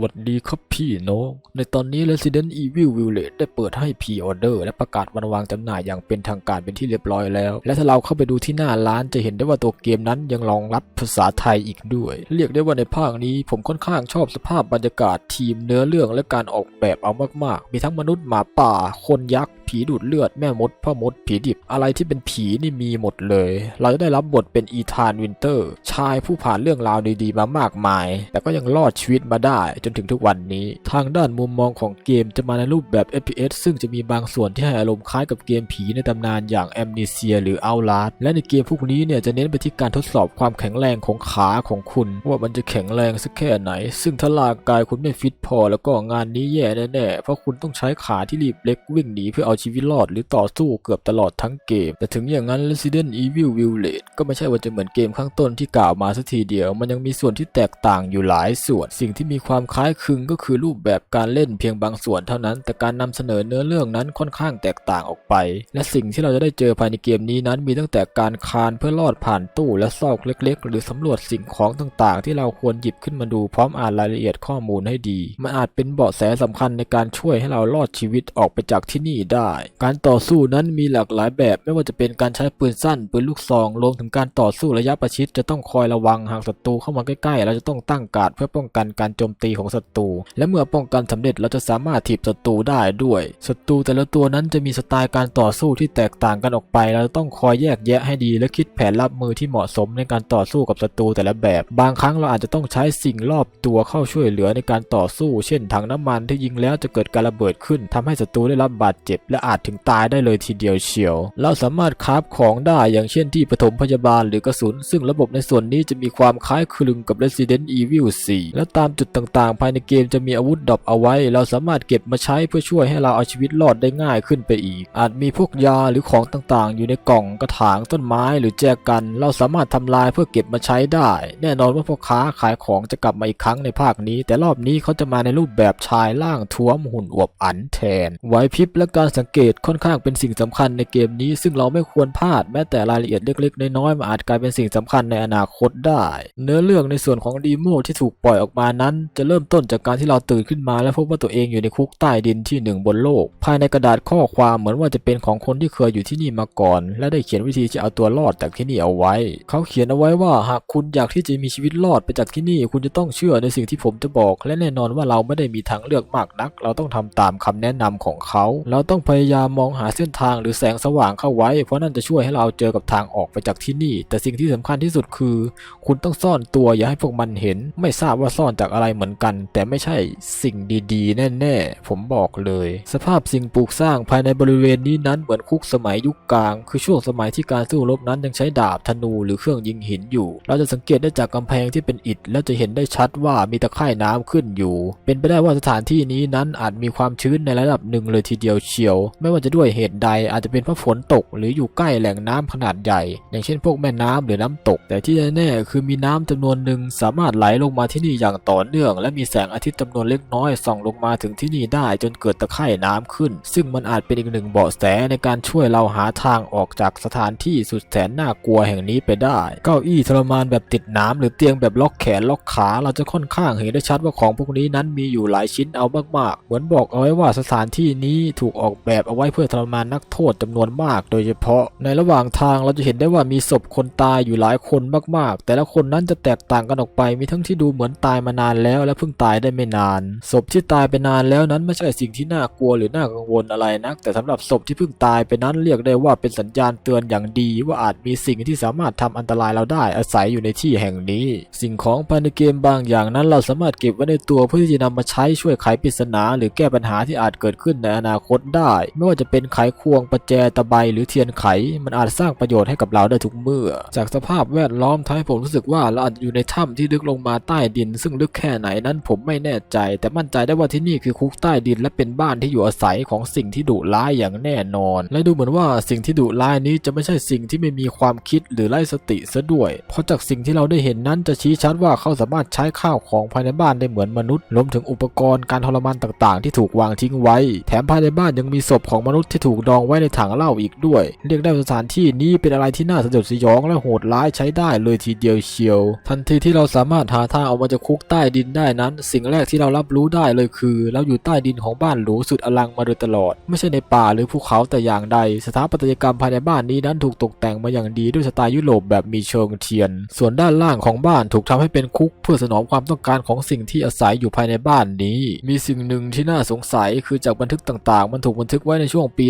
วัสดีครับพี่น้อง ในตอนนี้ Resident Evil Village ได้เปิดให้พ r ออเดอร์และประกาศวันวางจำหน่ายอย่างเป็นทางการเป็นที่เรียบร้อยแล้ว และถ้าเราเข้าไปดูที่หน้าร้านจะเห็นได้ว่าตัวเกมนั้นยังรองรับภาษาไทยอีกด้วย เรียกได้ว่าในภาคนี้ผมค่อนข้างชอบสภาพบรรยากาศทีมเนื้อเรื่องและการออกแบบเอามากๆ มีทั้งมนุษย์หมาป่า คนยักษ์ ผีดูดเลือดแม่มดพ่อมด ผีดิบอะไรที่เป็นผีนี่มีหมดเลย เราจะได้รับบทเป็นอีธานวินเตอร์ ชายผู้ผ่านเรื่องราวดีๆมามากมาย แต่ก็ยังรอดชีวิตมาได้จนถึงทุกวันนี้ ทางด้านมุมมองของเกมจะมาในรูปแบบ FPS ซึ่งจะมีบางส่วนที่ให้อารมณ์คล้ายกับเกมผีในตำนานอย่าง Amnesia หรือ Outlast และในเกมพวกนี้เนี่ยจะเน้นไปที่การทดสอบความแข็งแรงของขาของคุณ ว่ามันจะแข็งแรงสักแค่ไหน ซึ่งถ้าร่างกายคุณไม่ฟิตพอ แล้วก็งานนี้แย่แน่ๆเพราะคุณต้องใช้ขาที่รีบเล็กวิ่งหนีเพื่อเอาชีวิตรอดหรือต่อสู้เกือบตลอดทั้งเกม แต่ถึงอย่างนั้น Resident Evil Village ก็ไม่ใช่ว่าจะเหมือนเกมข้างต้นที่กล่าวมาสักทีเดียว มันยังมีส่วนที่แตกต่างอยู่หลายส่วน สิ่งที่มีความคล้ายคลึงก็คือรูปแบบการเล่นเพียงบางส่วนเท่านั้น แต่การนำเสนอเนื้อเรื่องนั้นค่อนข้างแตกต่างออกไป และสิ่งที่เราจะได้เจอภายในเกมนี้นั้น มีตั้งแต่การคานเพื่อลอดผ่านตู้และซอกเล็ก ๆ หรือสำรวจสิ่งของต่างๆ ที่เราควรหยิบขึ้นมาดูพร้อมอ่านรายละเอียดข้อมูลให้ดี มันอาจเป็นเบาะแสสำคัญในการช่วยให้เรารอดชีวิตออกไปจากที่นี่ได้การต่อสู้นั้นมีหลากหลายแบบไม่ว่าจะเป็นการใช้ปืนสั้นปืนลูกซองรวมถึงการต่อสู้ระยะประชิดจะต้องคอยระวังหากศัตรูเข้ามาใกล้ๆ เราจะต้องตั้งการดเพื่อป้องกันการโจมตีของศัตรู และเมื่อป้องกันสำเร็จเราจะสามารถถีบศัตรูได้ด้วยศัตรูแต่ละตัวนั้นจะมีสไตล์การต่อสู้ที่แตกต่างกันออกไป เราต้องคอยแยกแยะให้ดีและคิดแผนรับมือที่เหมาะสมในการต่อสู้กับศัตรูแต่ละแบบ บางครั้งเราอาจจะต้องใช้สิ่งรอบตัวเข้าช่วยเหลือในการต่อสู้ เช่นถังน้ำมันที่ยิงแล้วจะเกิดการระเบิดขึ้นทำให้ศัตรูได้รับบาดเจ็บและอาจถึงตายได้เลยทีเดียวเชียว เราสามารถคราฟของได้อย่างเช่นที่ปฐมพยาบาลหรือกระสุน ซึ่งระบบในส่วนนี้จะมีความคล้ายคลึงกับ Resident Evil 4 และตามจุดต่างๆ ภายในเกมจะมีอาวุธดรอปเอาไว้ เราสามารถเก็บมาใช้เพื่อช่วยให้เราเอาชีวิตรอดได้ง่ายขึ้นไปอีก อาจมีพวกยาหรือของต่างๆ อยู่ในกล่องกระถางต้นไม้หรือแจกัน เราสามารถทำลายเพื่อเก็บมาใช้ได้ แน่นอนว่าพ่อค้าขายของจะกลับมาอีกครั้งในภาคนี้ แต่รอบนี้เขาจะมาในรูปแบบชายร่างท้วมหุ่นอวบอันแทนไหวพริบและการสังเกตค่อนข้างเป็นสิ่งสำคัญในเกมนี้ ซึ่งเราไม่ควรพลาดแม้แต่รายละเอียดเล็กๆ น้อยๆมันอาจกลายเป็นสิ่งสำคัญในอนาคตได้ เนื้อเรื่องในส่วนของดีโมที่ถูกปล่อยออกมานั้น จะเริ่มต้นจากการที่เราตื่นขึ้นมา และพบว่าตัวเองอยู่ในคุกใต้ดินที่หนึ่งบนโลก ภายในกระดาษข้อความเหมือนว่าจะเป็นของคนที่เคยอยู่ที่นี่มาก่อน และได้เขียนวิธีที่เอาตัวรอดจากที่นี่เอาไว้ เขาเขียนเอาไว้ว่าหากคุณอยากที่จะมีชีวิตรอดไปจากที่นี่ คุณจะต้องเชื่อในสิ่งที่ผมจะบอก และแน่นอนว่าเราไม่ได้มีทางเลือกมากนัก เราต้องทำตามคำแนะนำของเขา เราต้องพยยายามมองหาเส้นทางหรือแสงสว่างเข้าไว้ เพราะนั่นจะช่วยให้เราเจอกับทางออกไปจากที่นี่ แต่สิ่งที่สำคัญที่สุดคือ คุณต้องซ่อนตัวอย่าให้พวกมันเห็น ไม่ทราบว่าซ่อนจากอะไรเหมือนกัน แต่ไม่ใช่สิ่งดีๆ แน่ๆ ผมบอกเลย สภาพสิ่งปลูกสร้างภายในบริเวณนี้นั้นเหมือนคุกสมัยยุคกลาง คือช่วงสมัยที่การสู้รบนั้นยังใช้ดาบธนูหรือเครื่องยิงหินอยู่ เราจะสังเกตได้จากกำแพงที่เป็นอิฐแล้วจะเห็นได้ชัดว่ามีตะไคร่น้ำขึ้นอยู่ เป็นไปได้ว่าสถานที่นี้นั้นอาจมีความชื้นในระดับหนึ่งเลยทีเดียวเชียวไม่ว่าจะด้วยเหตุใดอาจจะเป็นเพราะฝนตก หรืออยู่ใกล้แหล่งน้ำขนาดใหญ่ อย่างเช่นพวกแม่น้ำหรือน้ำตก แต่ที่แน่ๆคือมีน้ำจำนวนหนึ่งสามารถไหลลงมาที่นี่อย่างต่อเนื่อง และมีแสงอาทิตย์จำนวนเล็กน้อยส่องลงมาถึงที่นี่ได้จนเกิดตะไคร่น้ำขึ้น ซึ่งมันอาจเป็นอีกหนึ่งเบาะแสในการช่วยเราหาทางออกจากสถานที่สุดแสนน่ากลัวแห่งนี้ไปได้ เก้าอี้ทรมานแบบติดน้ำหรือเตียงแบบล็อกแขนล็อกขา เราจะค่อนข้างเห็นได้ชัดว่าของพวกนี้นั้นมีอยู่หลายชิ้นเอามากๆ เหมือนบอกเอาไว้ว่าสถานที่นี้ถูกออกแบบแอบเอาไว้เพื่อทรมานนักโทษจำนวนมาก โดยเฉพาะในระหว่างทางเราจะเห็นได้ว่ามีศพคนตายอยู่หลายคนมากๆ แต่ละคนนั้นจะแตกต่างกันออกไป มีทั้งที่ดูเหมือนตายมานานแล้วและเพิ่งตายได้ไม่นาน ศพที่ตายไปนานแล้วนั้นไม่ใช่สิ่งที่น่ากลัวหรือน่ากังวลอะไรนัก แต่สำหรับศพที่เพิ่งตายไปนั้นเรียกได้ว่าเป็นสัญญาณเตือนอย่างดี ว่าอาจมีสิ่งที่สามารถทำอันตรายเราได้อาศัยอยู่ในที่แห่งนี้ สิ่งของภายในเกมบางอย่างนั้นเราสามารถเก็บไว้ในตัวเพื่อที่จะนำมาใช้ช่วยไขปริศนา หรือแก้ปัญหาที่อาจเกิดขึ้นในอนาคตได้ไม่ว่าจะเป็นไขควงประแจตะไบหรือเทียนไข มันอาจสร้างประโยชน์ให้กับเราได้ทุกเมื่อ จากสภาพแวดล้อมทำให้ผมรู้สึกว่าเราอาจอยู่ในถ้ำที่ลึกลงมาใต้ดิน ซึ่งลึกแค่ไหนนั้นผมไม่แน่ใจ แต่มั่นใจได้ว่าที่นี่คือคุกใต้ดินและเป็นบ้านที่อยู่อาศัยของสิ่งที่ดุร้ายอย่างแน่นอน และดูเหมือนว่าสิ่งที่ดุร้ายนี้จะไม่ใช่สิ่งที่ไม่มีความคิดหรือไร้สติซะด้วย เพราะจากสิ่งที่เราได้เห็นนั้นจะชี้ชัดว่าเขาสามารถใช้ข้าวของภายในบ้านได้เหมือนมนุษย์รวมถึงอุปกรณ์การทรมานต่าง ๆ ที่ถูกวางทิ้งไว้ แถมภายในบ้านยังมีศพของมนุษย์ที่ถูกดองไว้ในถังเหล้าอีกด้วย เรียกได้ว่าสถานที่นี้เป็นอะไรที่น่าสยดสยองและโหดร้ายใช้ได้เลยทีเดียวเชียว ทันทีที่เราสามารถหาทางออกมาจากคุกใต้ดินได้นั้น สิ่งแรกที่เรารับรู้ได้เลยคือ เราอยู่ใต้ดินของบ้านหรูสุดอลังมาโดยตลอด ไม่ใช่ในป่าหรือภูเขาแต่อย่างใด สถาปัตยกรรมภายในบ้านนี้นั้นถูกตกแต่งมาอย่างดีด้วยสไตล์ยุโรปแบบมีเชิงเทียน ส่วนด้านล่างของบ้านถูกทำให้เป็นคุก เพื่อสนองความต้องการของสิ่งที่อาศัยอยู่ภายในบ้านนี้ มีสิ่งหนึ่งที่น่าสงสัยคือจากบันทึกต่างๆ มันถูกบันทึกไว้ในช่วงปี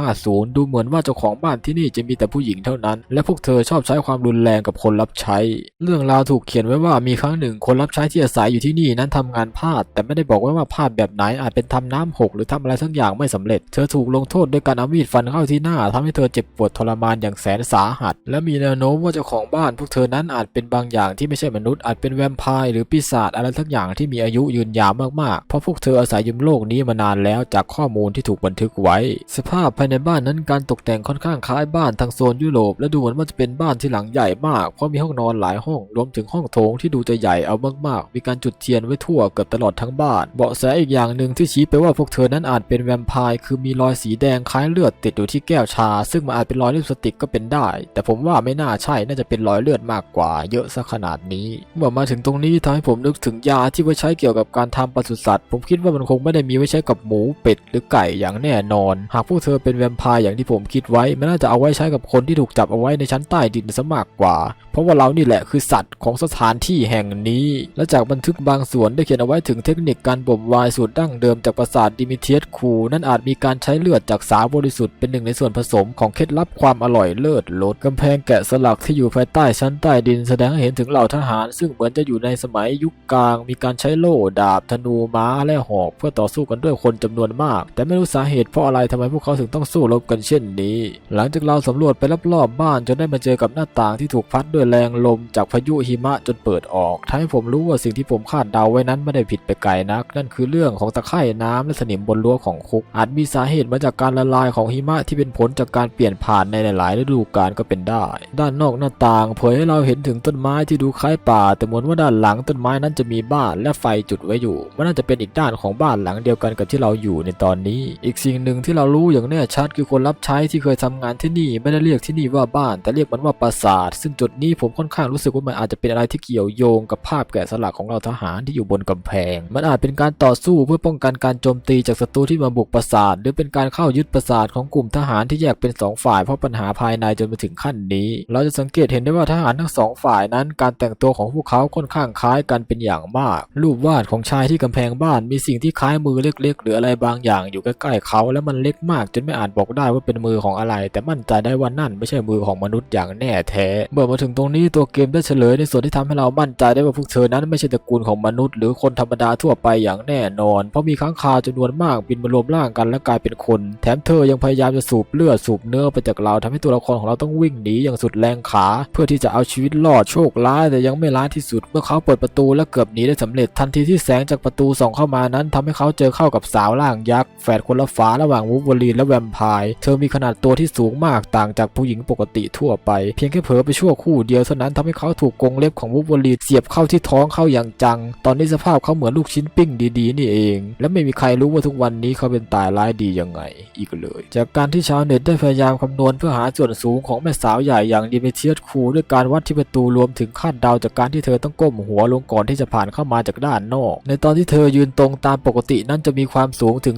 1950 ดูเหมือนว่าเจ้าของบ้านที่นี่จะมีแต่ผู้หญิงเท่านั้น และพวกเธอชอบใช้ความรุนแรงกับคนรับใช้ เรื่องราวถูกเขียนไว้ว่ามีครั้งหนึ่งคนรับใช้ที่อาศัยอยู่ที่นี่นั้นทำงานพลาด แต่ไม่ได้บอกไว้ว่าพลาดแบบไหนอาจเป็นทำน้ำหกหรือทำอะไรสักอย่างไม่สำเร็จ เธอถูกลงโทษด้วยการเอามีดฟันเข้าที่หน้าทำให้เธอเจ็บปวดทรมานอย่างแสนสาหัส และมีแนวโน้มว่าเจ้าของบ้าน พวกเธอนั้นอาจเป็นบางอย่างที่ไม่ใช่มนุษย์อาจเป็นแวมไพร์หรือปีศาจอะไรสักอย่างที่มีอายุยืนยาวมากๆเพราะพวกเธออาศัยอยู่โลกนี้มานานแล้วจากข้อมูลที่ถูกบันทึกไว้ สภาพภายในบ้านนั้นการตกแต่งค่อนข้างคล้ายบ้านทางโซนยุโรปและดูเหมือนว่าจะเป็นบ้านที่หลังใหญ่มากเพราะมีห้องนอนหลายห้อง รวมถึงห้องโถงที่ดูจะใหญ่เอามากๆ มีการจุดเทียนไว้ทั่วเกือบตลอดทั้งบ้าน เบาะแสอีกอย่างหนึ่งที่ชี้ไปว่าพวกเธอนั้นอาจเป็นแวมไพร์คือมีรอยสีแดงคล้ายเลือดติดอยู่ที่แก้วชา ซึ่งมันอาจเป็นรอยลิปสติกก็เป็นได้ แต่ผมว่าไม่น่าใช่น่าจะเป็นรอยเลือดมากกว่า เยอะซะขนาดนี้ เมื่อมาถึงตรงนี้ทำให้ผมนึกถึงยาที่ไว้ใช้เกี่ยวกับการทำปศุสัตว์ ผมคิดว่ามันคงไม่ได้มีไว้ใช้กับหมูเป็ดหรือไก่อย่างแน่นอน หากพวกเธอเป็นแวมไพร์อย่างที่ผมคิดไว้มันน่าจะเอาไว้ใช้กับคนที่ถูกจับเอาไว้ในชั้นใต้ดินซะมากกว่า เพราะว่าเรานี่แหละคือสัตว์ของสถานที่แห่งนี้ และจากบันทึกบางส่วนได้เขียนเอาไว้ถึงเทคนิคการบ่มไวน์สูตรดั้งเดิมจากปราสาทดิมิเทียสคูนั่นอาจมีการใช้เลือดจากสาบริสุทธิ์เป็นหนึ่งในส่วนผสมของเคล็ดลับความอร่อยเลิศรสกำแพงแกะสลักที่อยู่ภายใต้ชั้นใต้ดินแสดงให้เห็นถึงเหล่าทหาร ซึ่งเหมือนจะอยู่ในสมัยยุคกลาง มีการใช้โล่ดาบธนูม้าและหอก เพื่อต่อสู้กันด้วยคนจำนวนมาก แต่ไม่รู้สาเหตุเพราะอะไรทำไมพวกเขาถึงต้องสู้รบกันเช่นนี้ หลังจากเราสำรวจไปรอบๆบ้านจนได้มาเจอกับหน้าต่างที่ถูกพัดด้วยแรงลมจากพายุหิมะจนเปิดออกทำให้ผมรู้ว่าสิ่งที่ผมคาดเดาไว้นั้นไม่ได้ผิดไปไกลนัก นั่นคือเรื่องของตะไคร่น้ำและสนิมบนรั้วของคุก อาจมีสาเหตุมาจากการละลายของหิมะที่เป็นผลจากการเปลี่ยนผ่านในหลายฤดูกาลก็เป็นได้ ด้านนอกหน้าต่างเผยให้เราเห็นถึงต้นไม้ที่ดูคล้ายป่า แต่เหมือนว่าด้านหลังต้นไม้นั้นจะมีบ้านและไฟจุดไว้อยู่มันน่าจะเป็นอีกด้านของบ้านหลังเดียวกันกับที่เราอยู่ในตอนนี้อีกสิ่งหนึ่งที่เรารู้อย่างแน่ชัดคือคนรับใช้ที่เคยทำงานที่นี่ไม่ได้เรียกที่นี่ว่าบ้าน แต่เรียกมันว่าปราสาท ซึ่งจุดนี้ผมค่อนข้างรู้สึกว่ามันอาจจะเป็นอะไรที่เกี่ยวโยงกับภาพแกะสลักของเราทหารที่อยู่บนกำแพง มันอาจเป็นการต่อสู้เพื่อป้องกันการโจมตีจากศัตรูที่มาบุกปราสาท หรือเป็นการเข้ายึดปราสาทของกลุ่มทหารที่แยกเป็นสองฝ่ายเพราะปัญหาภายในจนมาถึงขั้นนี้ เราจะสังเกตเห็นได้ว่าทหารทั้งสองฝ่ายนั้น การแต่งตัวของพวกเขาค่อนข้างคล้ายกันเป็นอย่างมาก รูปวาดของชายที่กำแพงบ้านมีสิ่งที่คล้ายมือเล็ก ๆ หรืออะไรบางอย่างอยู่ใกล้ๆเขาและมันเล็กมากจนไม่อาจบอกได้ว่าเป็นมือของอะไร แต่มั่นใจได้ว่านั่นไม่ใช่มือของมนุษย์อย่างแน่แท้ เมื่อมาถึงตรงนี้ตัวเกมได้เฉลยในส่วนที่ทำให้เรามั่นใจได้ว่าพวกเธอนั้นไม่ใช่ตระกูลของมนุษย์ หรือคนธรรมดาทั่วไปอย่างแน่นอน เพราะมีค้างคาวจำนวนมากบินมารวมร่างกันและกลายเป็นคน แถมเธอยังพยายามจะสูบเลือดสูบเนื้อไปจากเราทำให้ตัวละครของเราต้องวิ่งหนีอย่างสุดแรงขา เพื่อที่จะเอาชีวิตรอดโชคร้ายแต่ยังไม่ร้ายที่สุด เมื่อเขาเปิดประตูและเกือบหนีได้สำเร็จทันทีที่แสงจากประตูส่องเข้ามานั้นทำให้เขาเจอเข้ากับสาวร่างยักษ์แฝดคนละฝาระหว่างวูฟเวอรีนและแวมไพร์เธอมีขนาดตัวที่สูงมากต่างจากผู้หญิงปกติทั่วไป เพียงแค่เผลอไปชั่วคู่เดียวเท่านั้นทำให้เขาถูกกงเล็บของวูฟเวอรีนเสียบเข้าที่ท้องเข้าอย่างจัง ตอนนี้สภาพเขาเหมือนลูกชิ้นปิ้งดีๆ นี่เอง และไม่มีใครรู้ว่าทุกวันนี้เขาเป็นตายร้ายดียังไง อีกเลย จากการที่ชาวเน็ตได้พยายามคำนวณเพื่อหาส่วนสูงของแม่สาวใหญ่อย่างดิเมเทียสคูด้วยการวัดที่ประตูรวมถึงคาดเดาจากการที่เธอต้องก้มหัวลงก่อนที่จะผ่านเข้ามาจากด้านนอก ในตอนที่เธอยืนตรงตามปกตินั้นจะมีความสูงถึง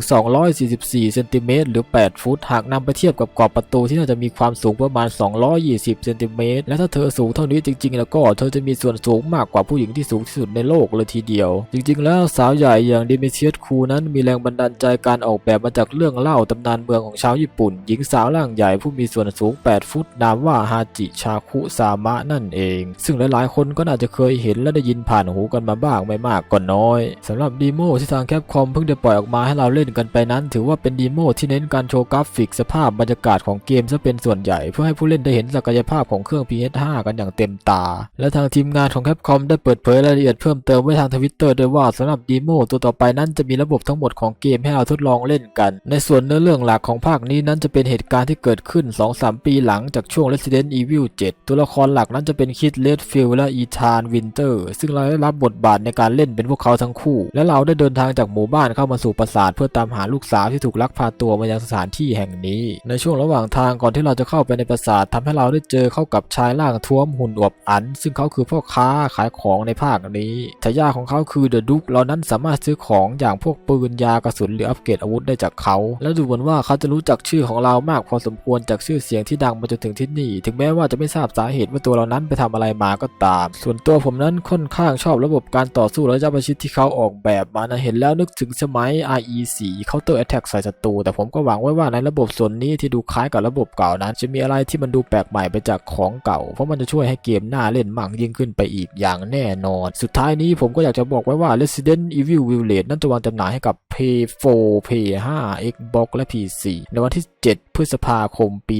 244เซนติเมตรหรือ 8 ฟุต หากนำไปเทียบกับกรอบประตูที่น่าจะมีความสูงประมาณ 220เซนติเมตรและถ้าเธอสูงเท่านี้จริงๆ แล้วก็เธอจะมีส่วนสูงมากกว่าผู้หญิงที่สูงที่สุดในโลกเลยทีเดียว จริงๆ แล้วสาวใหญ่อย่างดิเมเทียสคูนั้นมีแรงบันดาลใจการออกแบบมาจากเรื่องเล่าตำนานเมืองของชาวญี่ปุ่น หญิงสาวร่างใหญ่ผู้มีส่วนสูง 8 ฟุต นามว่าฮาจิชาคุซามะนั่นเอง ซึ่งหลายๆ คนก็น่าจะเคยเห็นและได้ยินผ่านหูกันมาบ้างไม่มากก็น้อยสำหรับดีโมที่ทางแคปคอมเพิ่งได้ปล่อยออกมาให้เราเล่นกันไปนั้น ถือว่าเป็นดีโมที่เน้นการโชว์กราฟิกสภาพบรรยากาศของเกมซะเป็นส่วนใหญ่ เพื่อให้ผู้เล่นได้เห็นศักยภาพของเครื่อง PS5 กันอย่างเต็มตา และทางทีมงานของแคปคอมได้เปิดเผยรายละเอียดเพิ่มเติมไว้ทางทวิตเตอร์ด้วยว่าสำหรับดีโมตัวต่อไปนั้นจะมีระบบทั้งหมดของเกมให้เราทดลองเล่นกัน ในส่วนเนื้อเรื่องหลักของภาคนี้นั้นจะเป็นเหตุการณ์ที่เกิดขึ้น 2-3 ปีหลังจากช่วง Resident Evil 7 ตัวละครหลักนั้นจะเป็นคิดเลดฟิลและอีธานวินเตอร์ซึ่งเราได้รับบทบาทในการเล่นเป็นพวกเขาทั้งคู่ และเราได้เดินทางจากหมู่บ้านเข้ามาสู่ปราสาทเพื่อตามหาลูกสาวที่ถูกลักพาตัวมายังสถานที่แห่งนี้ ในช่วงระหว่างทางก่อนที่เราจะเข้าไปในปราสาททำให้เราได้เจอเข้ากับชายร่างท้วมหุ่นอวบอัน ซึ่งเขาคือพ่อค้าขายของในภาคนี้ฉายาของเขาคือเดอะดุกเรานั้นสามารถซื้อของอย่างพวกปืนยากระสุนหรืออัปเกรดอาวุธได้จากเขา และดูเหมือนว่าเขาจะรู้จักชื่อของเรามากพอสมควรจากชื่อเสียงที่ดังมาจนถึงที่นี่ ถึงแม้ว่าจะไม่ทราบสาเหตุว่าตัวเรานั้นไปทำอะไรมาก็ตาม ส่วนตัวผมนั้นค่อนข้างชอบระบบการต่อสู้ระยะประชิดที่เขาออกแบบมานะเห็นแล้วนึกถึงสมัย RE4 Counter Attack ใส่ศัตรูแต่ผมก็หวังไว้ว่าในระบบส่วนนี้ที่ดูคล้ายกับระบบเก่านั้น จะมีอะไรที่มันดูแปลกใหม่ไปจากของเก่า เพราะมันจะช่วยให้เกมน่าเล่นมากยิ่งขึ้นไปอีกอย่างแน่นอน สุดท้ายนี้ผมก็อยากจะบอกไว้ว่า Resident Evil Village นั้นจะวางจำหน่ายให้กับ PS4 PS5 Xbox และ PC ในวันที่ 7 พฤษภาคมปี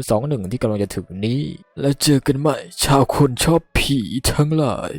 2021 ที่กำลังจะถึงนี้ แล้วเจอกันใหม่ ชาวคนชอบผีทั้งหลาย